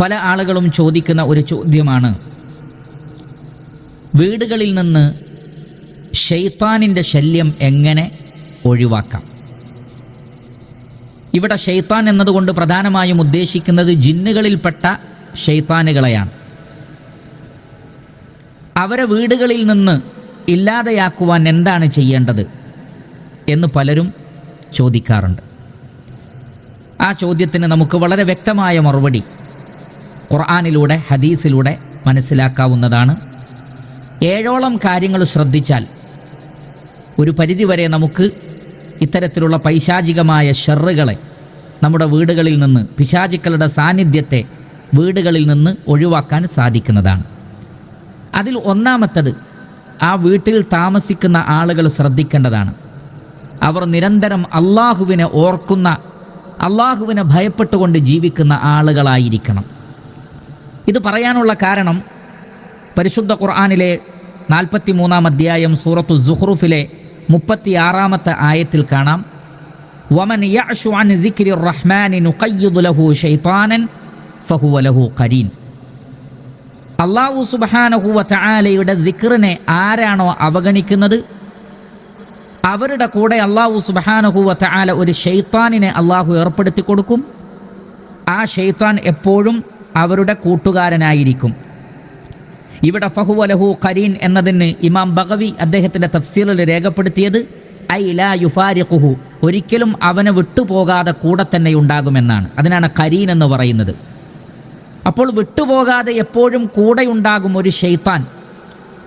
പല ആളുകളും ചോദിക്കുന്ന ഒരു ചോദ്യമാണ്. വീടുകളിൽ നിന്ന് ഷെയ്ത്താനിന്റെ ശല്യം എങ്ങനെ ഒഴിവാക്കാം? ഇവിടെ ഷെയ്ത്താൻ എന്നതുകൊണ്ട് പ്രധാനമായും ഉദ്ദേശിക്കുന്നത് ജിന്നുകളിൽപ്പെട്ട ഷെയ്ത്താനുകളെയാണ്. അവരെ വീടുകളിൽ നിന്ന് ഇല്ലാതെയാക്കുവാൻ എന്താണ് ചെയ്യേണ്ടത് എന്ന് പലരും ചോദിക്കാറുണ്ട്. ആ ചോദ്യത്തിന് നമുക്ക് വളരെ വ്യക്തമായ മറുപടി ഖുർആാനിലൂടെ ഹദീസിലൂടെ മനസ്സിലാക്കാവുന്നതാണ്. ഏഴോളം കാര്യങ്ങൾ ശ്രദ്ധിച്ചാൽ ഒരു പരിധിവരെ നമുക്ക് ഇത്തരത്തിലുള്ള പൈശാചികമായ ഷെറുകളെ നമ്മുടെ വീടുകളിൽ നിന്ന് പിശാചിക്കളുടെ സാന്നിധ്യത്തെ വീടുകളിൽ നിന്ന് ഒഴിവാക്കാൻ സാധിക്കുന്നതാണ്. അതിൽ ഒന്നാമത്തത് ആ വീട്ടിൽ താമസിക്കുന്ന ആളുകൾ ശ്രദ്ധിക്കേണ്ടതാണ്. അവർ നിരന്തരം അള്ളാഹുവിനെ ഓർക്കുന്ന അള്ളാഹുവിനെ ഭയപ്പെട്ടുകൊണ്ട് ജീവിക്കുന്ന ആളുകളായിരിക്കണം. ഇത് പറയാനുള്ള കാരണം പരിശുദ്ധ ഖുർആാനിലെ നാൽപ്പത്തി മൂന്നാം അധ്യായം സൂറത്തു സുഹ്റുഫിലെ മുപ്പത്തിയാറാമത്തെ ആയത്തിൽ കാണാം. വമൻ അള്ളാഹു തആലയുടെ ദിക്റിനെ ആരാണോ അവഗണിക്കുന്നത്? അവരുടെ കൂടെ അള്ളാഹു സുബഹാനഹുവ തആല ഒരു ഷെയ്ത്താനിനെ അള്ളാഹു ഏർപ്പെടുത്തി കൊടുക്കും ആ ഷെയ്ത്താൻ എപ്പോഴും അവരുടെ കൂട്ടുകാരനായിരിക്കും. ഇവിടെ ഫഹുവലഹു ഖരീൻ എന്നതിന് ഇമാം ബഗവി അദ്ദേഹത്തിന്റെ തഫ്സീലിൽ രേഖപ്പെടുത്തിയത് ഐ ലാ യുഫാരിഖുഹു ഒരിക്കലും അവനെ വിട്ടുപോകാതെ കൂടെ തന്നെ ഉണ്ടാകുമെന്നാണ്. അതിനാണ് കരീൻ എന്ന് പറയുന്നത്. അപ്പോൾ വിട്ടുപോകാതെ എപ്പോഴും കൂടെയുണ്ടാകും ഒരു ഷെയ്ത്താൻ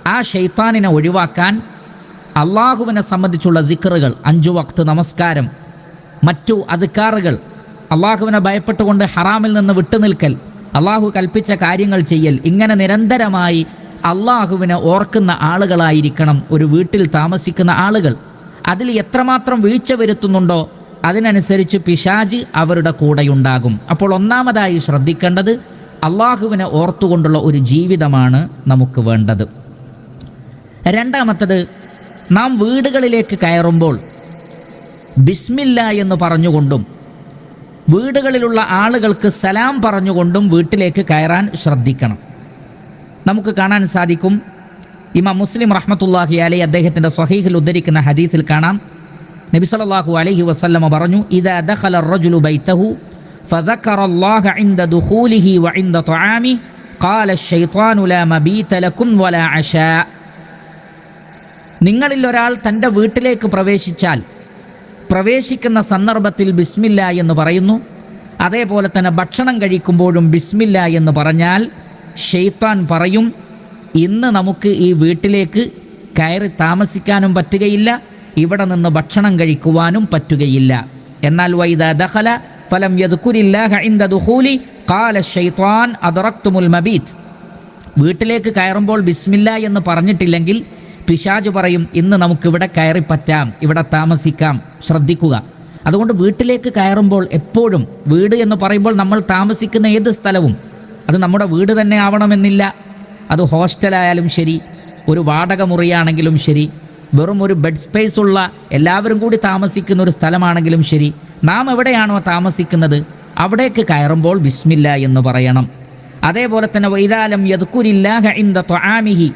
ആ ഷെയ്ത്താനിനെ ഒഴിവാക്കാൻ അള്ളാഹുവിനെ സംബന്ധിച്ചുള്ള ദിക്കറുകൾ അഞ്ചു വക്ത് നമസ്കാരം മറ്റു അധികാറുകൾ അള്ളാഹുവിനെ ഭയപ്പെട്ടുകൊണ്ട് ഹറാമിൽ നിന്ന് വിട്ടുനിൽക്കൽ അള്ളാഹു കൽപ്പിച്ച കാര്യങ്ങൾ ചെയ്യൽ. ഇങ്ങനെ നിരന്തരമായി അള്ളാഹുവിനെ ഓർക്കുന്ന ആളുകളായിരിക്കണം ഒരു വീട്ടിൽ താമസിക്കുന്ന ആളുകൾ. അതിൽ എത്രമാത്രം വീഴ്ച വരുത്തുന്നുണ്ടോ അതിനനുസരിച്ച് പിശാജ് അവരുടെ കൂടെയുണ്ടാകും. അപ്പോൾ ഒന്നാമതായി ശ്രദ്ധിക്കേണ്ടത് അള്ളാഹുവിനെ ഓർത്തുകൊണ്ടുള്ള ഒരു ജീവിതമാണ് നമുക്ക് വേണ്ടത്. രണ്ടാമത്തത് നാം വീടുകളിലേക്ക് കയറുമ്പോൾ ബിസ്മില്ല എന്ന് പറഞ്ഞുകൊണ്ടും വീടുകളിലുള്ള ആളുകൾക്ക് സലാം പറഞ്ഞുകൊണ്ടും വീട്ടിലേക്ക് കയറാൻ ശ്രദ്ധിക്കണം നമുക്ക് കാണാൻ സാധിക്കും ഇമാം മുസ്ലിം റഹ്മത്തുല്ലാഹി അലൈ അദ്ദേഹത്തിൻ്റെ സ്വഹീഹിൽ ഉദ്ധരിക്കുന്ന ഹദീസിൽ കാണാം നബി സല്ലല്ലാഹു അലൈഹി വസല്ലമ പറഞ്ഞു ഇദാ ദഖല റജുലു ബൈതഹു فذكر الله عند دخوله وعند طعامه قال الشيطان لا مبيت لكم ولا عشاء നിങ്ങളിൽ ഒരാൾ തൻ്റെ വീട്ടിലേക്ക് പ്രവേശിച്ചാൽ പ്രവേശിക്കുന്ന സന്ദർഭത്തിൽ ബിസ്മില്ല എന്ന് പറയുന്നു. അതേപോലെ തന്നെ ഭക്ഷണം കഴിക്കുമ്പോഴും ബിസ്മില്ല എന്ന് പറഞ്ഞാൽ ഷെയ്ത്താൻ പറയും ഇന്ന് നമുക്ക് ഈ വീട്ടിലേക്ക് കയറി താമസിക്കാനും പറ്റുകയില്ല ഇവിടെ നിന്ന് ഭക്ഷണം കഴിക്കുവാനും പറ്റുകയില്ല. എന്നാൽ വൈദ ദഹല ഫലം യദ്കുരില്ലാഹ കാല ഷെയ്ത്താൻ അദറക്തുമുൽ മബീത്ത് വീട്ടിലേക്ക് കയറുമ്പോൾ ബിസ്മില്ല എന്ന് പറഞ്ഞിട്ടില്ലെങ്കിൽ പിശാജ് പറയും ഇന്ന് നമുക്കിവിടെ കയറി പറ്റാം ഇവിടെ താമസിക്കാം ശ്രദ്ധിക്കുക. അതുകൊണ്ട് വീട്ടിലേക്ക് കയറുമ്പോൾ എപ്പോഴും വീട് എന്ന് പറയുമ്പോൾ നമ്മൾ താമസിക്കുന്ന ഏത് സ്ഥലവും അത് നമ്മുടെ വീട് തന്നെ ആവണമെന്നില്ല. അത് ഹോസ്റ്റലായാലും ശരി ഒരു വാടക മുറിയാണെങ്കിലും ശരി വെറും ഒരു ബെഡ് സ്പേസ് ഉള്ള എല്ലാവരും കൂടി താമസിക്കുന്ന ഒരു സ്ഥലമാണെങ്കിലും ശരി നാം എവിടെയാണോ താമസിക്കുന്നത് അവിടേക്ക് കയറുമ്പോൾ ബിസ്മില്ല എന്ന് പറയണം. അതേപോലെ തന്നെ വൈതാലം യദ്കുരില്ലാഹ ഇന്ദ ത്വആമിഹി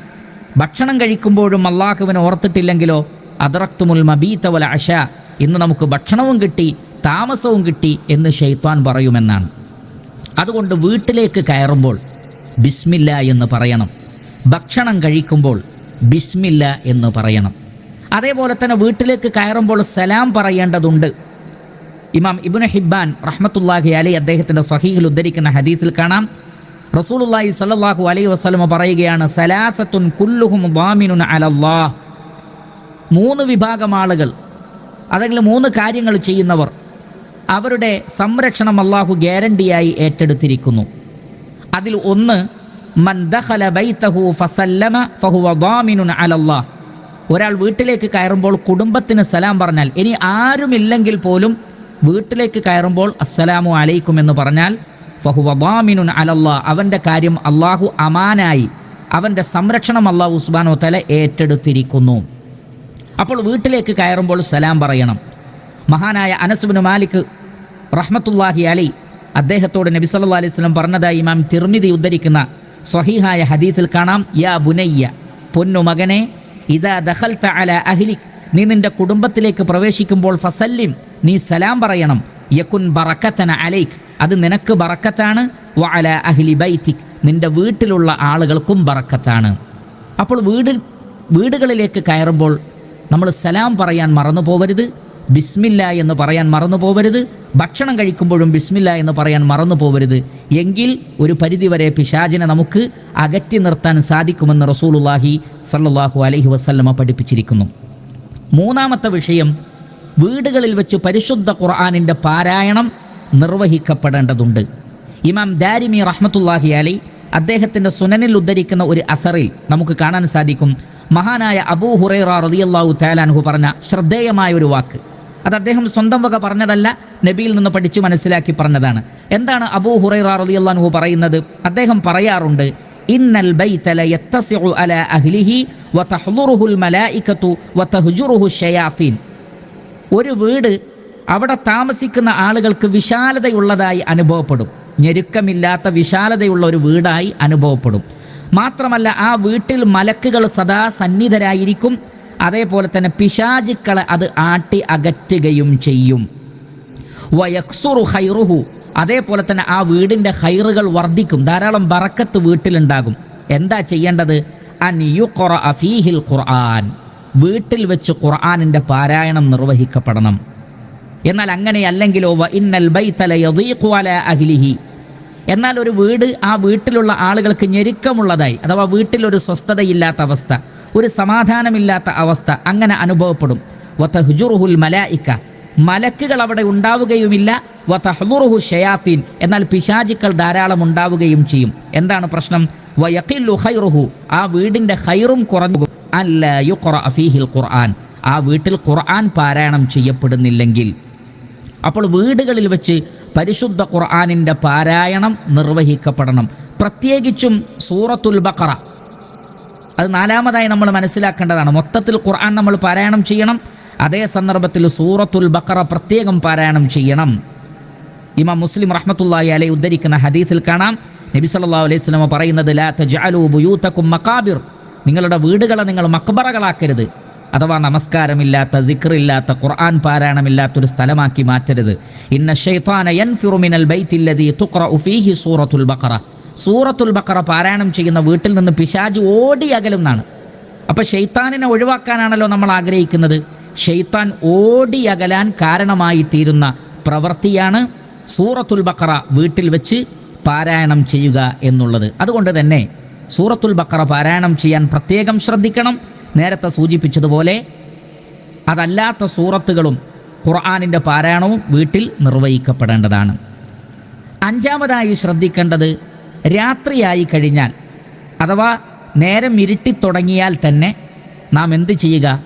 ഭക്ഷണം കഴിക്കുമ്പോഴും അള്ളാഹുവിനെ ഓർത്തിട്ടില്ലെങ്കിലോ അദറക്തുമുൽ മബീത്ത അഷ ഇന്ന് നമുക്ക് ഭക്ഷണവും കിട്ടി താമസവും കിട്ടി എന്ന് ഷെയ്ത്താൻ പറയുമെന്നാണ്. അതുകൊണ്ട് വീട്ടിലേക്ക് കയറുമ്പോൾ ബിസ്മില്ല എന്ന് പറയണം. ഭക്ഷണം കഴിക്കുമ്പോൾ ബിസ്മില്ല എന്ന് പറയണം. അതേപോലെ തന്നെ വീട്ടിലേക്ക് കയറുമ്പോൾ സലാം പറയേണ്ടതുണ്ട്. ഇമാം ഇബുന ഹിബ്ബാൻ റഹ്മത്തുല്ലാഹി അലി അദ്ദേഹത്തിന്റെ സഹീഹിൽ ഉദ്ധരിക്കുന്ന ഹദീത്തിൽ കാണാം. റസൂലുള്ളാഹി സ്വല്ലല്ലാഹു അലൈഹി വസല്ലമ പറയുകയാണ് സലാസത്തുൻ കുല്ലുഹും ദാമിനുൻ അലല്ലാഹ്. മൂന്ന് വിഭാഗം ആളുകൾ അതെങ്കിലും മൂന്ന് കാര്യങ്ങൾ ചെയ്യുന്നവർ അവരുടെ സംരക്ഷണം അള്ളാഹു ഗ്യാരണ്ടിയായി ഏറ്റെടുത്തിരിക്കുന്നു. അതിൽ ഒന്ന് മൻ ദഖല ബൈതഹു ഫസല്ലമ ഫഹുവ ദാമിനുൻ അലല്ലാഹ്. ഒരാൾ വീട്ടിലേക്ക് കയറുമ്പോൾ കുടുംബത്തിന് സലാം പറഞ്ഞാൽ ഇനി ആരുമില്ലെങ്കിൽ പോലും വീട്ടിലേക്ക് കയറുമ്പോൾ അസ്സലാമു അലൈക്കും എന്ന് പറഞ്ഞാൽ ഫഹുവ ദാമിനുൻ അലല്ലാ. അവന്റെ കാര്യം അള്ളാഹു അമാനായി. അവന്റെ സംരക്ഷണം അള്ളാഹു ഉസ്ബാനോ തല ഏറ്റെടുത്തിരിക്കുന്നു. അപ്പോൾ വീട്ടിലേക്ക് കയറുമ്പോൾ സലാം പറയണം. മഹാനായ അനസുബിന് മാലിക് റഹ്മത്തുല്ലാഹി അലി അദ്ദേഹത്തോട് നബി സല്ലാ അലൈഹി സ്വലം പറഞ്ഞതായി ഇമാം തിർമിതി ഉദ്ധരിക്കുന്ന സ്വഹീഹായ ഹദീസിൽ കാണാം യാ ബുനയ്യ പൊന്നു മകനെ ഇതാ ദഖൽത അല അഹ്ലിക്. നീ നിന്റെ കുടുംബത്തിലേക്ക് പ്രവേശിക്കുമ്പോൾ ഫസല്ലിം നീ സലാം പറയണം. യക്കുൻ ബറക്കത്തന അലൈക്ക് അത് നിനക്ക് ബറക്കത്താണ്. വഅല അല അഹ്ലി ബൈത്തിക്. നിന്റെ വീട്ടിലുള്ള ആളുകൾക്കും ബറക്കത്താണ്. അപ്പോൾ വീട് വീടുകളിലേക്ക് കയറുമ്പോൾ നമ്മൾ സലാം പറയാൻ മറന്നു പോവരുത്. ബിസ്മില്ല എന്ന് പറയാൻ മറന്നു പോവരുത്. ഭക്ഷണം കഴിക്കുമ്പോഴും ബിസ്മില്ല എന്ന് പറയാൻ മറന്നു പോവരുത്. എങ്കിൽ ഒരു പരിധിവരെ പിശാചിനെ നമുക്ക് അകറ്റി നിർത്താൻ സാധിക്കുമെന്ന് റസൂലുള്ളാഹി സല്ലാഹു അലഹി വസ്ല്ലമ പഠിപ്പിച്ചിരിക്കുന്നു. മൂന്നാമത്തെ വിഷയം വീടുകളിൽ വെച്ച് പരിശുദ്ധ ഖുർആാനിന്റെ പാരായണം നിർവഹിക്കപ്പെടേണ്ടതുണ്ട്. ഇമാം ദാരിമി റഹ്മത്തുല്ലാഹി അലി അദ്ദേഹത്തിന്റെ സുനനിൽ ഉദ്ധരിക്കുന്ന ഒരു അസറിൽ നമുക്ക് കാണാൻ സാധിക്കും. മഹാനായ അബൂ ഹുറൈറ റളിയല്ലാഹു തആലാൻഹു പറഞ്ഞ ശ്രദ്ധേയമായ ഒരു വാക്ക്. അത് അദ്ദേഹം സ്വന്തം വക പറഞ്ഞതല്ല നബിയിൽ നിന്ന് പഠിച്ചു മനസ്സിലാക്കി പറഞ്ഞതാണ്. എന്താണ് അബൂ ഹുറൈറ റളിയല്ലാഹു പറയുന്നത്? അദ്ദേഹം പറയാറുണ്ട് ഇന്നൽ ബൈത ലയത്തസിഉ അലാ അഹ്ലിഹി വതഹ്ളുറുഹുൽ മലായികതു വതഹ്ജുറുഹു ഷയാത്തീൻ ഒരു വീട് അവിടെ താമസിക്കുന്ന ആളുകൾക്ക് വിശാലതയുള്ളതായി അനുഭവപ്പെടും. ഞെരുക്കമില്ലാത്ത വിശാലതയുള്ള ഒരു വീടായി അനുഭവപ്പെടും. മാത്രമല്ല ആ വീട്ടിൽ മലക്കുകൾ സദാ സന്നിധരായിരിക്കും. അതേപോലെ തന്നെ പിശാചിക്കളെ അത് ആട്ടി അകറ്റുകയും ചെയ്യും. വയക്സുറു ഹൈറുഹു അതേപോലെ തന്നെ ആ വീടിന്റെ ഹൈറുകൾ വർദ്ധിക്കും. ധാരാളം ബറക്കത്ത് വീട്ടിലുണ്ടാകും. എന്താ ചെയ്യേണ്ടത്? അൻ യു ഖുർആൻ. വീട്ടിൽ വെച്ച് ഖുർആാനിന്റെ പാരായണം നിർവഹിക്കപ്പെടണം. എന്നാൽ അങ്ങനെയല്ലെങ്കിലോ വ ഇന്നൽ ബൈത്തല യദീഖുവല അഹ്ലിഹി. എന്നാൽ ഒരു വീട് ആ വീട്ടിലുള്ള ആളുകൾക്ക് ഞെരുക്കമുള്ളതായി അഥവാ വീട്ടിലൊരു സ്വസ്ഥതയില്ലാത്ത അവസ്ഥ ഒരു സമാധാനമില്ലാത്ത അവസ്ഥ അങ്ങനെ അനുഭവപ്പെടും. വതഹ്ജുറുഹുൽ മലായിക്ക. മലക്കുകൾ അവിടെ ഉണ്ടാവുകയുമില്ല വതഹ്ലുറുഹു ഷയാത്തീൻ. എന്നാൽ പിശാചിക്കൾ ധാരാളം ഉണ്ടാവുകയും ചെയ്യും. എന്താണ് പ്രശ്നം? വയഖില്ലു ഖൈറുഹു. ആ വീടിന്റെ ഖൈറും കുറഞ്ഞു അല്ല യുഖറ ഫീഹിൽ ഖുർആൻ. ആ വീട്ടിൽ ഖുർആൻ പാരായണം ചെയ്യപ്പെടുന്നില്ലെങ്കിൽ. അപ്പോൾ വീടുകളിൽ വെച്ച് പരിശുദ്ധ ഖുർആാനിന്റെ പാരായണം നിർവഹിക്കപ്പെടണം. പ്രത്യേകിച്ചും സൂറത്തുൽ ബക്കറ അത് നാലാമതായി നമ്മൾ മനസ്സിലാക്കേണ്ടതാണ്. മൊത്തത്തിൽ ഖുർആൻ നമ്മൾ പാരായണം ചെയ്യണം. അതേ സന്ദർഭത്തിൽ സൂറത്തുൽ ബക്കറ പ്രത്യേകം പാരായണം ചെയ്യണം. ഇമാം മുസ്ലിം റഹ്മത്തുള്ളാഹി അലൈ ഉദ്ധരിക്കുന്ന ഹദീസിൽ കാണാം. നബി സല്ലാ അലൈഹി വസല്ലം പറയുന്നത് ലാ തജ്അലൂ ബുയൂത്തക്കും മക്കാബിർ നിങ്ങളുടെ വീടുകളെ നിങ്ങൾ മക്ബറകളാക്കരുത്. അഥവാ നമസ്കാരമില്ലാത്ത ദിക്റില്ലാത്ത ഖുർആൻ പാരായണമില്ലാത്തൊരു സ്ഥലമാക്കി മാറ്റരുത്. ഇന്ന ഷൈത്താന യൻഫിറു മിനൽ ബൈത്തില്ലദീ തുഖറഉ ഫീഹി സൂറത്തുൽ ബക്കറ സൂറത്തുൽ ബക്കറ പാരായണം ചെയ്യുന്ന വീട്ടിൽ നിന്ന് പിശാജ് ഓടി അകലുന്നാണ് അപ്പോൾ ഷെയ്ത്താനിനെ ഒഴിവാക്കാനാണല്ലോ നമ്മൾ ആഗ്രഹിക്കുന്നത്. ഷെയ്ത്താൻ ഓടി അകലാൻ കാരണമായി തീരുന്ന പ്രവൃത്തിയാണ് സൂറത്തുൽ ബക്കറ വീട്ടിൽ വെച്ച് പാരായണം ചെയ്യുക എന്നുള്ളത്. അതുകൊണ്ട് തന്നെ സൂറത്തുൽ ബക്കറ പാരായണം ചെയ്യാൻ പ്രത്യേകം ശ്രദ്ധിക്കണം. നേരത്തെ സൂചിപ്പിച്ചതുപോലെ അതല്ലാത്ത സൂറത്തുകളും ഖുർആാനിന്റെ പാരായണവും വീട്ടിൽ നിർവഹിക്കപ്പെടേണ്ടതാണ്. അഞ്ചാമതായി ശ്രദ്ധിക്കേണ്ടത് രാത്രിയായി കഴിഞ്ഞാൽ അഥവാ നേരം ഇരുട്ടിത്തുടങ്ങിയാൽ തന്നെ നാം എന്ത് ചെയ്യുക?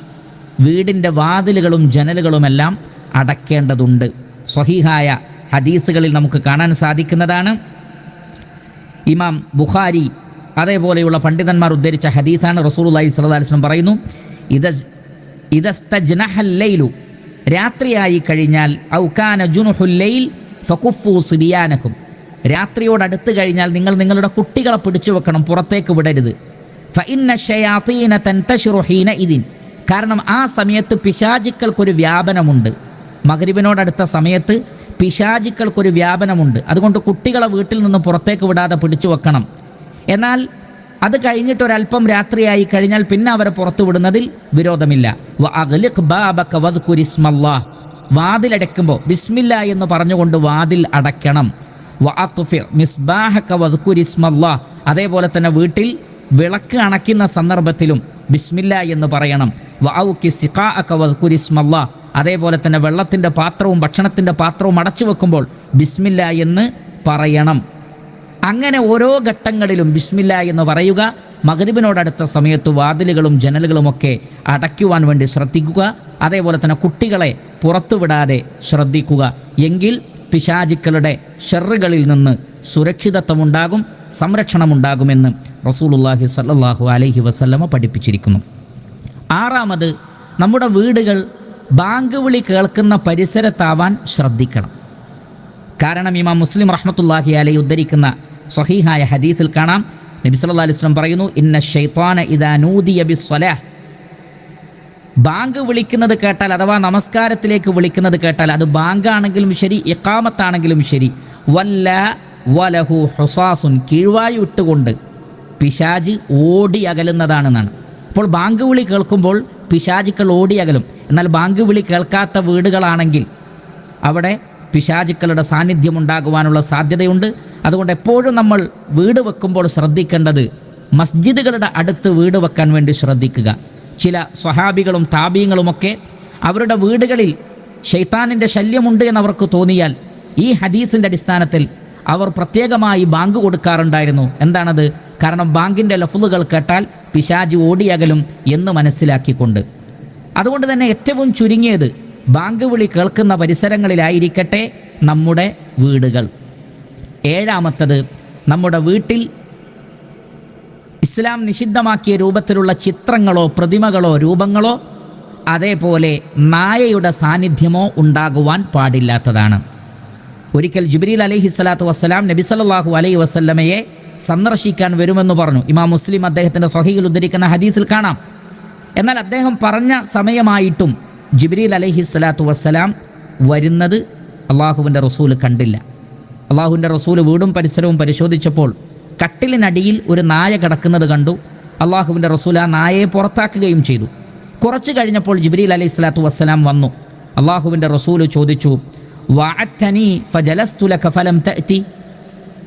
വീടിന്റെ വാതിലുകളും ജനലുകളുമെല്ലാം അടയ്ക്കേണ്ടതുണ്ട്. സ്വഹീഹായ ഹദീസുകളിൽ നമുക്ക് കാണാൻ സാധിക്കുന്നതാണ്. ഇമാം ബുഖാരി അതേപോലെയുള്ള പണ്ഡിതന്മാർ ഉദ്ധരിച്ച ഹദീസാണ് അലൈഹി വസല്ലം പറയുന്നു ഇത് ഇതസ്തജ്നഹല്ലൈലു രാത്രിയായി കഴിഞ്ഞാൽ ഔകാന ജുനുഹുല്ലൈൽ ഫക്കുഫു സിബിയാനക്കും. രാത്രിയോടടുത്ത് കഴിഞ്ഞാൽ നിങ്ങൾ നിങ്ങളുടെ കുട്ടികളെ പിടിച്ചു വെക്കണം പുറത്തേക്ക് വിടരുത്. ഫഇന്ന ഇതിൻ കാരണം ആ സമയത്ത് പിശാചിക്കൾക്കൊരു വ്യാപനമുണ്ട്. മകരിബിനോടടുത്ത സമയത്ത് പിശാചിക്കൾക്കൊരു വ്യാപനമുണ്ട് അതുകൊണ്ട് കുട്ടികളെ വീട്ടിൽ നിന്ന് പുറത്തേക്ക് വിടാതെ പിടിച്ചു വെക്കണം എന്നാൽ അത് കഴിഞ്ഞിട്ടൊരല്പം രാത്രിയായി കഴിഞ്ഞാൽ പിന്നെ അവരെ പുറത്തു വിടുന്നതിൽ വിരോധമില്ല. വാതിലടയ്ക്കുമ്പോൾ ബിസ്മില്ല എന്ന് പറഞ്ഞുകൊണ്ട് വാതിൽ അടയ്ക്കണം. അതേപോലെ തന്നെ വീട്ടിൽ വിളക്ക് അണയ്ക്കുന്ന സന്ദർഭത്തിലും ബിസ്മില്ല എന്ന് പറയണം. വ സിഖാ വദ്കുരിസ്മല്ലാഹ്. അതേപോലെ തന്നെ വെള്ളത്തിന്റെ പാത്രവും ഭക്ഷണത്തിന്റെ പാത്രവും അടച്ചു വെക്കുമ്പോൾ ബിസ്മില്ല എന്ന് പറയണം. അങ്ങനെ ഓരോ ഘട്ടങ്ങളിലും ബിസ്മില്ല എന്ന് പറയുക മകരിബിനോടടുത്ത സമയത്ത് വാതിലുകളും ജനലുകളുമൊക്കെ അടയ്ക്കുവാൻ വേണ്ടി ശ്രദ്ധിക്കുക അതേപോലെ തന്നെ കുട്ടികളെ പുറത്തുവിടാതെ ശ്രദ്ധിക്കുക. എങ്കിൽ പിശാചിക്കളുടെ ഷെറുകളിൽ നിന്ന് സുരക്ഷിതത്വമുണ്ടാകും സംരക്ഷണമുണ്ടാകുമെന്ന് റസൂലുള്ളാഹി സല്ലാഹു അലൈഹി വസല്ലമ പഠിപ്പിച്ചിരിക്കുന്നു. ആറാമത് നമ്മുടെ വീടുകൾ ബാങ്ക് വിളി കേൾക്കുന്ന പരിസരത്താവാൻ ശ്രദ്ധിക്കണം. കാരണം ഇമാം മുസ്ലിം റഹ്മത്തുല്ലാഹി അലൈ ഉദ്ധരിക്കുന്ന സ്വഹീഹായ ഹദീസിൽ കാണാം നബി സല്ലല്ലാഹു അലൈഹി വസല്ലം പറയുന്നു ഇന്ന ഷെയ്ത്താന ഇദാ നൂദിയ ബിസ്സലാഹ് ബാങ്ക് വിളിക്കുന്നത് കേട്ടാൽ അഥവാ നമസ്കാരത്തിലേക്ക് വിളിക്കുന്നത് കേട്ടാൽ അത് ബാങ്കാണെങ്കിലും ശരി ഇക്കാമത്താണെങ്കിലും ശരി. വല്ല വലഹു ഹുസാസുൻ കീഴ്വായു ഇട്ടുകൊണ്ട് പിശാജ് ഓടി അകലുന്നതാണെന്നാണ്. അപ്പോൾ ബാങ്ക് വിളി കേൾക്കുമ്പോൾ പിശാചുക്കൾ ഓടി അകലും. എന്നാൽ ബാങ്ക് വിളി കേൾക്കാത്ത വീടുകളാണെങ്കിൽ അവിടെ പിശാചുക്കളുടെ സാന്നിധ്യം ഉണ്ടാകുവാനുള്ള സാധ്യതയുണ്ട്. അതുകൊണ്ട് എപ്പോഴും നമ്മൾ വീട് വെക്കുമ്പോൾ ശ്രദ്ധിക്കേണ്ടത് മസ്ജിദുകളുടെ അടുത്ത് വീട് വെക്കാൻ വേണ്ടി ശ്രദ്ധിക്കുക. ചില സ്വഹാബികളും താബീങ്ങളുമൊക്കെ അവരുടെ വീടുകളിൽ ഷെയ്ത്താനിന്റെ ശല്യമുണ്ട് എന്നവർക്ക് തോന്നിയാൽ ഈ ഹദീസിന്റെ അടിസ്ഥാനത്തിൽ അവർ പ്രത്യേകമായി ബാങ്ക് കൊടുക്കാറുണ്ടായിരുന്നു. എന്താണത്? കാരണം ബാങ്കിന്റെ ലഫുലുകൾ കേട്ടാൽ പിശാജ് ഓടിയകലും എന്ന് മനസ്സിലാക്കിക്കൊണ്ട്. അതുകൊണ്ട് തന്നെ ഏറ്റവും ചുരുങ്ങിയത് ബാങ്ക് വിളി കേൾക്കുന്ന പരിസരങ്ങളിലായിരിക്കട്ടെ നമ്മുടെ വീടുകൾ. ഏഴാമത്തത് നമ്മുടെ വീട്ടിൽ ഇസ്ലാം നിഷിദ്ധമാക്കിയ രൂപത്തിലുള്ള ചിത്രങ്ങളോ പ്രതിമകളോ രൂപങ്ങളോ അതേപോലെ നായയുടെ സാന്നിധ്യമോ ഉണ്ടാകുവാൻ പാടില്ലാത്തതാണ്. ഒരിക്കൽ ജിബ്രീൽ അലൈഹി സ്വലാത്തു വസ്സലാം നബി സല്ലല്ലാഹു അലൈഹി വസ്ലമയെ സന്ദർശിക്കാൻ വരുമെന്ന് പറഞ്ഞു. ഇമാം മുസ്ലിം അദ്ദേഹത്തിന്റെ സ്വഹയിൽ ഉദ്ധരിക്കുന്ന ഹദീസിൽ കാണാം. എന്നാൽ അദ്ദേഹം പറഞ്ഞ സമയമായിട്ടും ജിബ്രീൽ അലൈഹി സ്വലാത്തു വസ്സലാം വരുന്നത് അള്ളാഹുവിന്റെ റസൂൽ കണ്ടില്ല. അള്ളാഹുവിന്റെ റസൂൽ വീടും പരിസരവും പരിശോധിച്ചപ്പോൾ കട്ടിലിനടിയിൽ ഒരു നായ കിടക്കുന്നത് കണ്ടു. അള്ളാഹുവിന്റെ റസൂൽ ആ നായയെ പുറത്താക്കുകയും ചെയ്തു. കുറച്ച് കഴിഞ്ഞപ്പോൾ ജിബ്രീൽ അലൈഹി സ്വലാത്തു വസ്സലാം വന്നു. അള്ളാഹുവിന്റെ റസൂൽ ചോദിച്ചു വാഅത്തനി ഫജലസ്തുലക ഫലം തഅതി.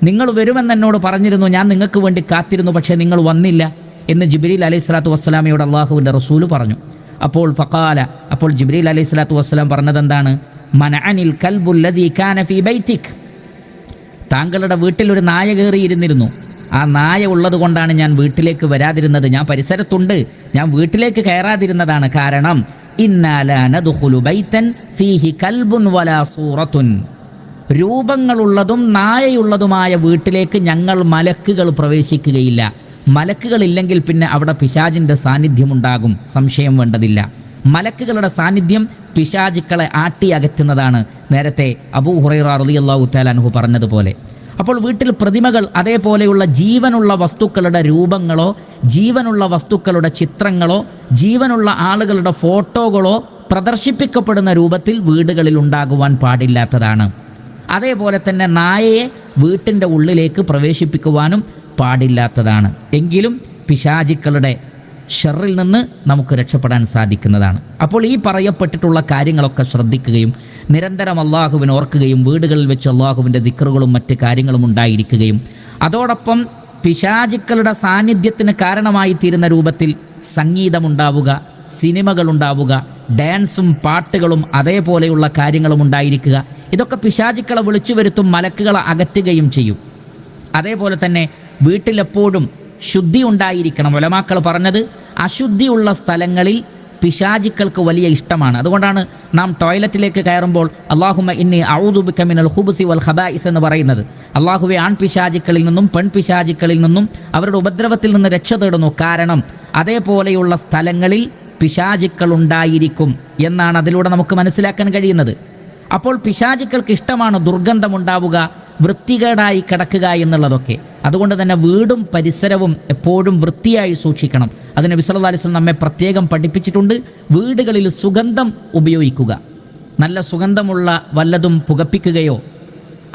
നിങ്ങൾ വരുമെന്ന് എന്നോട് പറഞ്ഞിരുന്നു ഞാൻ നിങ്ങൾക്ക് വേണ്ടി കാത്തിരുന്നു പക്ഷേ നിങ്ങൾ വന്നില്ല എന്ന് ജിബ്രീൽ അലൈഹി സ്വലാത്തു വസ്സലാമയോട് അള്ളാഹുവിന്റെ റസൂൽ പറഞ്ഞു. അപ്പോൾ ഫക്കാല അപ്പോൾ ജിബ്രീൽ അലൈഹി സ്വലാത്തു വസ്സലാം പറഞ്ഞതെന്താണ്? മനഅനിൽ കൽബുല്ലദീ കാന ഫീ ബൈതിക് താങ്കളുടെ വീട്ടിൽ ഒരു നായ കയറിയിരുന്നിരുന്നു. ആ നായ ഉള്ളത് കൊണ്ടാണ് ഞാൻ വീട്ടിലേക്ക് വരാതിരുന്നത്. ഞാൻ പരിസരത്തുണ്ട്. ഞാൻ വീട്ടിലേക്ക് കയറാതിരുന്നതാണ് കാരണം ഫീഹി കൽബുൻ വലാ സൂറത്തുൻ. രൂപങ്ങളുള്ളതും നായയുള്ളതുമായ വീട്ടിലേക്ക് ഞങ്ങൾ മലക്കുകൾ പ്രവേശിക്കുകയില്ല. മലക്കുകളില്ലെങ്കിൽ പിന്നെ അവിടെ പിശാജിന്റെ സാന്നിധ്യമുണ്ടാകും. സംശയം വേണ്ടതില്ല. മലക്കുകളുടെ സാന്നിധ്യം പിശാചുക്കളെ ആട്ടി അകറ്റുന്നതാണ്. നേരത്തെ അബൂ ഹുറൈറ റളിയല്ലാഹു താലാൻഹു പറഞ്ഞതുപോലെ. അപ്പോൾ വീട്ടിൽ പ്രതിമകൾ അതേപോലെയുള്ള ജീവനുള്ള വസ്തുക്കളുടെ രൂപങ്ങളോ ജീവനുള്ള വസ്തുക്കളുടെ ചിത്രങ്ങളോ ജീവനുള്ള ആളുകളുടെ ഫോട്ടോകളോ പ്രദർശിപ്പിക്കപ്പെടുന്ന രൂപത്തിൽ വീടുകളിൽ ഉണ്ടാകുവാൻ പാടില്ലാത്തതാണ്. അതേപോലെ തന്നെ നായയെ വീട്ടിന്റെ ഉള്ളിലേക്ക് പ്രവേശിപ്പിക്കുവാനും പാടില്ലാത്തതാണ്. എങ്കിലും പിശാചിക്കളുടെ ഷെറിൽ നിന്ന് നമുക്ക് രക്ഷപ്പെടാൻ സാധിക്കുന്നതാണ്. അപ്പോൾ ഈ പറയപ്പെട്ടിട്ടുള്ള കാര്യങ്ങളൊക്കെ ശ്രദ്ധിക്കുകയും നിരന്തരം അള്ളാഹുവിനെ ഓർക്കുകയും വീടുകളിൽ വെച്ച് അള്ളാഹുവിന്റെ ദിക്കറുകളും മറ്റ് കാര്യങ്ങളും ഉണ്ടായിരിക്കുകയും അതോടൊപ്പം പിശാചുക്കളുടെ സാന്നിധ്യത്തിന് കാരണമായി തീരുന്ന രൂപത്തിൽ സംഗീതമുണ്ടാവുക സിനിമകളുണ്ടാവുക ഡാൻസും പാട്ടുകളും അതേപോലെയുള്ള കാര്യങ്ങളും ഉണ്ടായിരിക്കുക. ഇതൊക്കെ പിശാചുക്കളെ വിളിച്ചു വരുത്തും മലക്കുകളെ അകറ്റുകയും ചെയ്യും. അതേപോലെ തന്നെ വീട്ടിലെപ്പോഴും ശുദ്ധി ഉണ്ടായിരിക്കണം. ഒലമാക്കൾ പറഞ്ഞത് അശുദ്ധിയുള്ള സ്ഥലങ്ങളിൽ പിശാചിക്കൾക്ക് വലിയ ഇഷ്ടമാണ്. അതുകൊണ്ടാണ് നാം ടോയ്ലറ്റിലേക്ക് കയറുമ്പോൾ അള്ളാഹുമ ഇന്നി ഔദുബിക്ക മിനൽ ഹുബുസി വൽ ഹബായിസ് എന്ന് പറയുന്നത്. അള്ളാഹുവെ ആൺ പിശാചിക്കളിൽ നിന്നും പെൺ പിശാചിക്കളിൽ നിന്നും അവരുടെ ഉപദ്രവത്തിൽ നിന്ന് രക്ഷ തേടുന്നു. കാരണം അതേപോലെയുള്ള സ്ഥലങ്ങളിൽ പിശാചിക്കൾ ഉണ്ടായിരിക്കും എന്നാണ് അതിലൂടെ നമുക്ക് മനസ്സിലാക്കാൻ കഴിയുന്നത്. അപ്പോൾ പിശാചിക്കൾക്ക് ഇഷ്ടമാണ് ദുർഗന്ധമുണ്ടാവുക വൃത്തികേടായി കിടക്കുക എന്നുള്ളതൊക്കെ. അതുകൊണ്ട് തന്നെ വീടും പരിസരവും എപ്പോഴും വൃത്തിയായി സൂക്ഷിക്കണം. അതിന് വിസലതാലിസം നമ്മെ പ്രത്യേകം പഠിപ്പിച്ചിട്ടുണ്ട്. വീടുകളിൽ സുഗന്ധം ഉപയോഗിക്കുക. നല്ല സുഗന്ധമുള്ള വല്ലതും പുകപ്പിക്കുകയോ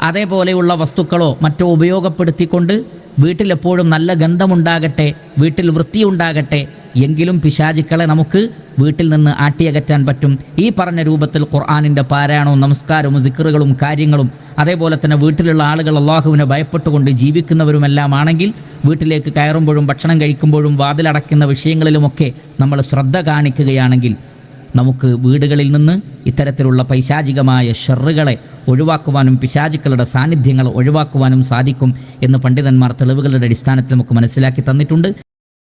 അതേപോലെയുള്ള വസ്തുക്കളോ മറ്റോ ഉപയോഗപ്പെടുത്തിക്കൊണ്ട് വീട്ടിലെപ്പോഴും നല്ല ഗന്ധമുണ്ടാകട്ടെ വീട്ടിൽ വൃത്തിയുണ്ടാകട്ടെ എങ്കിലും പിശാചുക്കളെ നമുക്ക് വീട്ടിൽ നിന്ന് ആട്ടിയകറ്റാൻ പറ്റും. ഈ പറഞ്ഞ രൂപത്തിൽ ഖുർആാനിന്റെ പാരായണവും നമസ്കാരവും ദിക്കറുകളും കാര്യങ്ങളും അതേപോലെ തന്നെ വീട്ടിലുള്ള ആളുകൾ അള്ളാഹുവിനെ ഭയപ്പെട്ടുകൊണ്ട് ജീവിക്കുന്നവരുമെല്ലാമാണെങ്കിൽ വീട്ടിലേക്ക് കയറുമ്പോഴും ഭക്ഷണം കഴിക്കുമ്പോഴും വാതിലടയ്ക്കുന്ന വിഷയങ്ങളിലുമൊക്കെ നമ്മൾ ശ്രദ്ധ കാണിക്കുകയാണെങ്കിൽ നമുക്ക് വീടുകളിൽ നിന്ന് ഇത്തരത്തിലുള്ള പൈശാചികമായ ഷെറുകളെ ഒഴിവാക്കുവാനും പിശാചുക്കളുടെ സാന്നിധ്യങ്ങൾ ഒഴിവാക്കുവാനും സാധിക്കും എന്ന് പണ്ഡിതന്മാർ തെളിവുകളുടെ അടിസ്ഥാനത്തിൽ നമുക്ക് മനസ്സിലാക്കി തന്നിട്ടുണ്ട്.